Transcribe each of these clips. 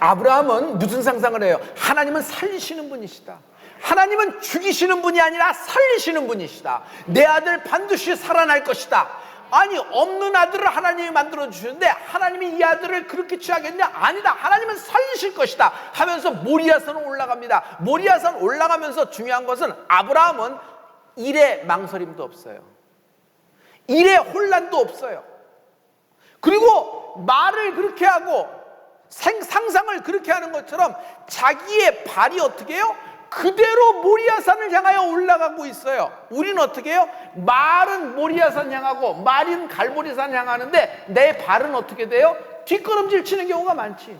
아브라함은 무슨 상상을 해요? 하나님은 살리시는 분이시다. 하나님은 죽이시는 분이 아니라 살리시는 분이시다. 내 아들 반드시 살아날 것이다. 아니 없는 아들을 하나님이 만들어 주셨는데 하나님이 이 아들을 그렇게 취하겠냐? 아니다. 하나님은 살리실 것이다. 하면서 모리아산 올라갑니다. 모리아산 올라가면서 중요한 것은 아브라함은 일에 망설임도 없어요. 일에 혼란도 없어요. 그리고 말을 그렇게 하고 생, 상상을 그렇게 하는 것처럼 자기의 발이 어떻게 해요? 그대로 모리아산을 향하여 올라가고 있어요. 우리는 어떻게 해요? 말은 모리아산 향하고 말은 갈보리산 향하는데 내 발은 어떻게 돼요? 뒷걸음질 치는 경우가 많지.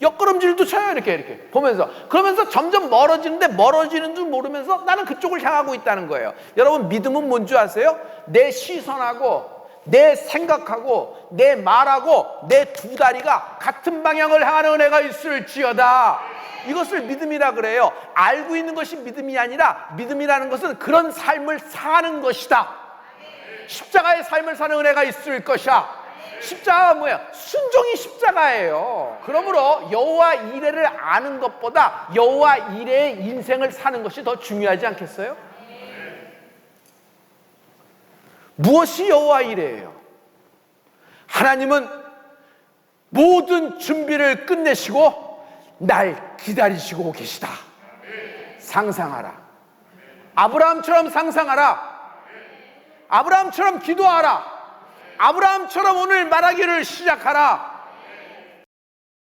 옆걸음질도 쳐요 이렇게 이렇게 보면서 그러면서 점점 멀어지는데 멀어지는 줄 모르면서 나는 그쪽을 향하고 있다는 거예요 여러분 믿음은 뭔 줄 아세요? 내 시선하고 내 생각하고 내 말하고 내 두 다리가 같은 방향을 향하는 은혜가 있을지어다 이것을 믿음이라 그래요 알고 있는 것이 믿음이 아니라 믿음이라는 것은 그런 삶을 사는 것이다 십자가의 삶을 사는 은혜가 있을 것이야 십자가가 뭐야? 순종이 십자가예요. 그러므로 여호와 이레를 아는 것보다 여호와 이레의 인생을 사는 것이 더 중요하지 않겠어요? 무엇이 여호와 이레예요? 하나님은 모든 준비를 끝내시고 날 기다리시고 계시다. 상상하라. 아브라함처럼 상상하라. 아브라함처럼 기도하라. 아브라함처럼 오늘 말하기를 시작하라.